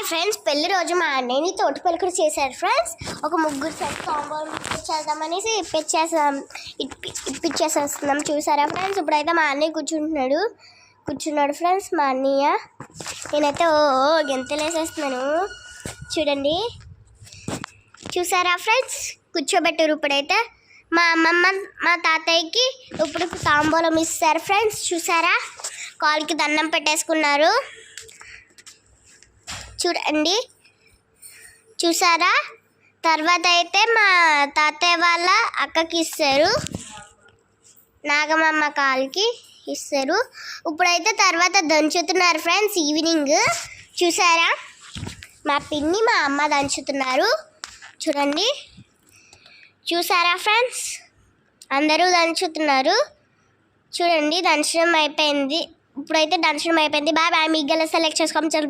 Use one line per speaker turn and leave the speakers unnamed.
Hi friends పెళ్ళి రోజు మా అన్నయ్యని తోటి పెళ్ళికూడ చేశారు ఫ్రెండ్స్. ఒక ముగ్గురు సెట్ కాంబోలు ఇప్పించేద్దామనేసి ఇప్పించేసాం. ఇప్పి ఇప్పించేసేస్తున్నాం. చూసారా ఫ్రెండ్స్? ఇప్పుడైతే మా అన్నయ్య కూర్చుంటున్నాడు. కూర్చున్నాడు ఫ్రెండ్స్ మా అన్నయ్య. నేనైతే ఓ ఓ చూడండి. చూసారా ఫ్రెండ్స్? కూర్చోబెట్టారు ఇప్పుడైతే. మా అమ్మమ్మ మా తాతయ్యకి ఇప్పుడు తాంబూలం ఇస్తారు ఫ్రెండ్స్. చూసారా? కాల్కి దండం పెట్టేసుకున్నారు. చూడండి. చూసారా? తర్వాత అయితే మా తాతయ్య వాళ్ళ అక్కకి ఇస్తారు. నాగమమ్మ కాల్కి ఇస్తారు. ఇప్పుడైతే తర్వాత దంచుతున్నారు ఫ్రెండ్స్ ఈవినింగ్. చూసారా? మా పిన్ని మా అమ్మ దంచుతున్నారు. చూడండి. చూసారా ఫ్రెండ్స్? అందరూ దంచుతున్నారు. చూడండి దంచడం అయిపోయింది. ఇప్పుడైతే దంచడం అయిపోయింది. Bye bye. మీకు గెల సెలెక్ట్ చేసుకోమని చెప్పి